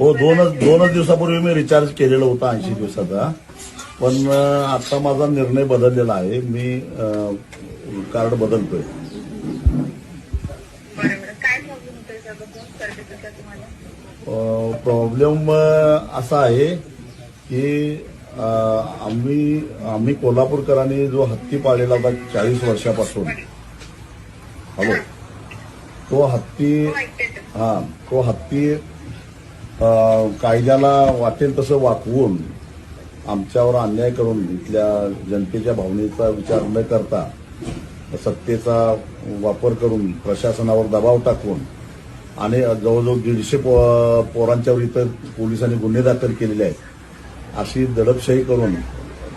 हो दोनच दोनच दिवसापूर्वी मी रिचार्ज केलेलं होतं ऐंशी दिवसाचा. पण आता माझा निर्णय बदललेला आहे. मी कार्ड बदलतोय. प्रॉब्लेम असा आहे की आम्ही आम्ही कोल्हापूरकरांनी जो हत्ती पाळलेला होता चाळीस वर्षापासून. हॅलो? तो हत्ती हो ते. हा तो हत्ती कायद्याला वाटेल तसं वाकवून आमच्यावर अन्याय करून इथल्या जनतेच्या भावनेचा विचार न करता सत्तेचा वापर करून प्रशासनावर दबाव टाकून आणि जवळजवळ दीडशे पो- पोरांच्यावर इथं पोलिसांनी गुन्हे दाखल केलेले आहेत. अशी दडपशाही करून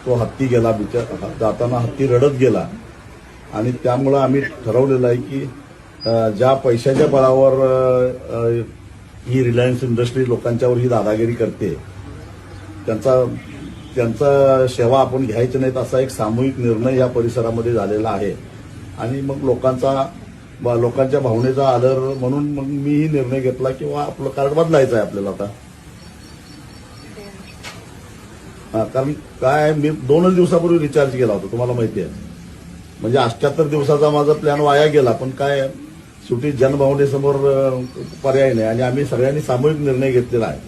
तो हत्ती गेला बिचार जाताना हत्ती रडत गेला. आणि त्यामुळं आम्ही ठरवलेलं आहे की ज्या पैशाच्या बळावर ही रिलायन्स इंडस्ट्री लोकांच्यावर ही दादागिरी करते. त्यांचा त्यांचा सेवा आपण घ्यायची नाहीत असा एक सामूहिक निर्णय या परिसरामध्ये झालेला आहे. आणि मग लोकांचा लोकांच्या भावनेचा आदर म्हणून मग मीही निर्णय घेतला किंवा आपलं कार्ड बदलायचं आहे आपल्याला आता. हा, कारण काय मी दोनच दिवसापूर्वी रिचार्ज केला होता तुम्हाला माहिती आहे. म्हणजे अठ्याहत्तर दिवसाचा माझा प्लॅन वाया गेला पण काय शेवटी जनभावनेसमोर पर्याय नाही. आणि आम्ही सगळ्यांनी सामूहिक निर्णय घेतलेला आहे.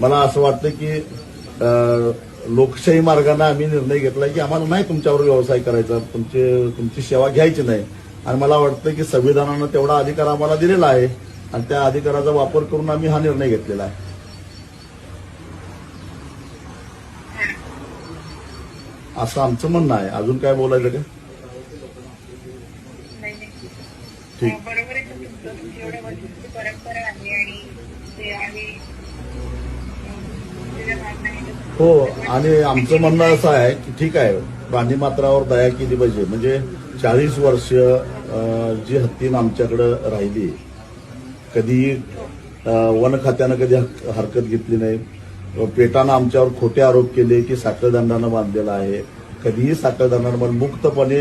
मला असं वाटतं की लोकशाही मार्गाने आम्ही निर्णय घेतला की आम्हाला नाही तुमच्यावर व्यवसाय करायचा तुमचे तुमची सेवा घ्यायची नाही. आणि मला वाटतं की संविधानानं तेवढा अधिकार आम्हाला दिलेला आहे आणि त्या अधिकाराचा वापर करून आम्ही हा निर्णय घेतलेला आहे. असं आमचं म्हणणं आहे. अजून काय बोलायचं का? ठीक. अं, बरोबर आहे सर तुमचं तुमची एवढ्या वर्षाची परंपरा आहे आणि ते आहे हो आणि आमचं म्हणणं असं आहे की ठीक आहे प्राणी मात्रावर दया केली पाहिजे. म्हणजे चाळीस वर्ष जी हत्तीनं आमच्याकडं राहिली कधीही वन खात्यानं कधी हक- हरकत घेतली नाही. पेटानं आमच्यावर खोटे आरोप केले की साखळदंडानं बांधलेला आहे. कधीही साखळदंडानं मुक्तपणे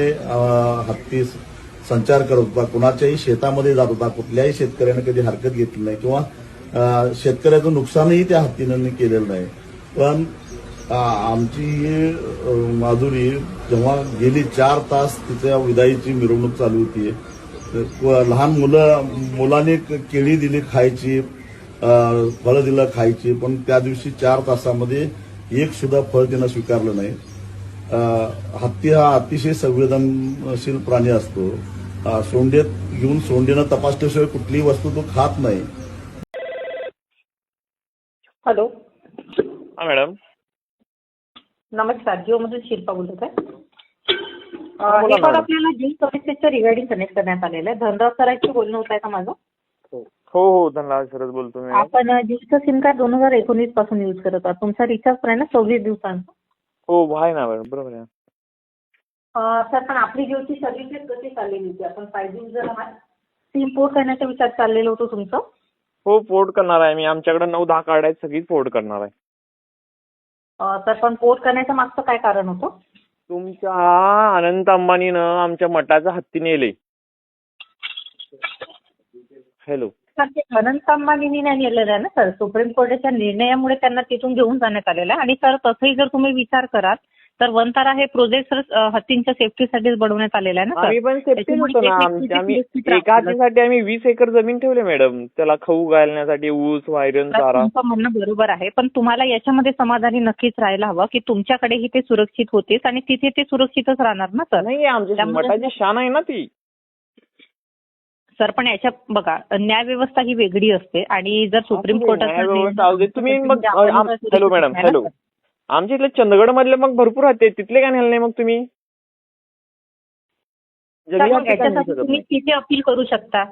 हत्तीस हत्ती संचार करत होता. कुणाच्याही शेतामध्ये जात होता. कुठल्याही शेतकऱ्यानं कधी हरकत घेतली नाही किंवा शेतकऱ्याचं नुकसानही त्या हत्तीनं केलेलं नाही. पण आमची ही माधुरी जेव्हा गेली चार तास तिच्या विदाईची मिरवणूक चालू होती. व लहान मुलं मुलाने केळी दिली खायची फळं दिलं खायची पण त्या दिवशी चार तासामध्ये एक सुद्धा फळ तिनं स्वीकारलं नाही. हत्ती हा अतिशय संवेदनशील प्राणी असतो. सोंडेत घेऊन सोंडेनं तपासल्याशिवाय कुठलीही वस्तू तो खात नाही. हॅलो. हा मॅडम. नमस्कार. जिओमधून शिल्पा बोलत आहे. अ, बोला हे कॉल मॅडम. आपल्याला जिओ सर्व्हिसेसच्या रिगार्डिंग कनेक्ट करण्यात आलेलं आहे. धनराज सरांशी बोलणं होत आहे का माझं? हो हो धनराज सरच बोलतो मॅडम आपण जिओचं सिम कार्ड दोन हजार एकोणीसपासून यूज करत आहात. तुमचा रिचार्ज आहे ना सव्वीस दिवसांचा? हो आहे ना मॅडम. बरोबर आहे. अ, सर पण आपली जिओची सर्व्हिसेस कशी चाललेली होती आपण फाय जी आहात सिम पोर्ट करण्याचा विचार चाललेलं होतं तुमचं? हो पोर्ट करणार आहे. मी आमच्याकडे नऊ दहा कार्ड आहेत सगळीच पोर्ट करणार आहे. अ, सर पण पोर्ट करण्याचं मागचं काय कारण होतं? तुमच्या अनंत अंबानीनं आमच्या मठाचा हत्ती नेले. हॅलो सर ते अनंत अंबानींनी नाही नेलेलं आहे ना सर? सुप्रीम कोर्टाच्या निर्णयामुळे त्यांना तिथून घेऊन जाण्यात आलेलं आहे. आणि सर तसंही जर तुम्ही विचार कराल तर वनतारा हे प्रोजेक्ट सर हत्तींच्या सेफ्टीसाठीच बनवण्यात आलेलं आहे ना आम्ही पण त्याच्यामुळे होतो ना आम्ही एका हातीसाठी आम्ही वीस एकर जमीन ठेवले मॅडम त्याला खाऊ घालण्यासाठी ऊस वायरन तर चारा. तुमचं म्हणणं बरोबर आहे पण तुम्हाला याच्यामध्ये समाधानी नक्कीच राहायला हवं की तुमच्याकडेही ते सुरक्षित होतेच आणि तिथे ते सुरक्षितच राहणार ना सर? नाही आमच्या त्यामुळे- मठाची शान आहे ना ती. सर पण याच्या बघा न्याय व्यवस्था ही वेगळी असते आणि जर सुप्रीम न्याय व्यवस्था असू दे. तुम्ही मग हॅलो मॅडम हॅलो? आमच्या इथले चंदगड मधले मग भरपूर आहेत तिथले काय नेले नाही मग तुम्ही? तर मग तुम्ही? तिथे अपील करू शकता.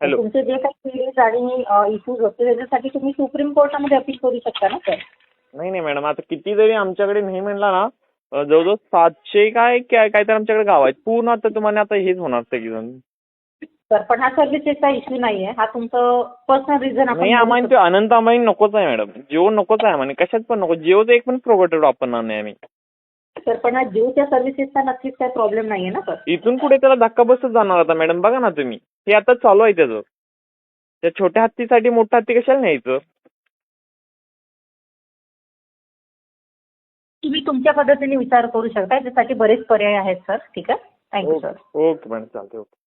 हॅलो. तुमचे जे काही आणि इश्यूज होते त्याच्यासाठी तुम्ही सुप्रीम कोर्टामध्ये अपील करू शकता ना सर? नाही नाही मॅडम. आता किती जरी आमच्याकडे नाही म्हणला ना अं, जवळजवळ सातशे काय काय काय तर आमच्याकडे गाव आहेत. पूर्ण आता तुम्हाला आता हेच होणार सगळीजण. सर पण हा सर्व्हिसेसचा इश्यू नाही आहे हा तुमचं पर्सनल रिझन आपण नाही आम्हाला. ते अनंत अंबानी नकोच आहे मॅडम जिओ नकोच आहे आम्हाला. कशात पण नको. जिओचं एक पण प्रोव्हायडर वापरणार नाही आम्ही. सर पण हा जिओच्या सर्व्हिसेसचा नक्कीच काही प्रॉब्लेम नाहीये ना सर इथून पुढे त्याला धक्का बसत जाणार आता मॅडम बघा ना तुम्ही. हे आता चालू आहे त्याचं. त्या छोट्या हत्तीसाठी मोठा हत्ती कशाला न्यायचं? तुम्ही तुमच्या पद्धतीने विचार करू शकता त्यासाठी बरेच पर्याय आहेत सर ठीक आहे? Thank you sir okay madam चालते ओके.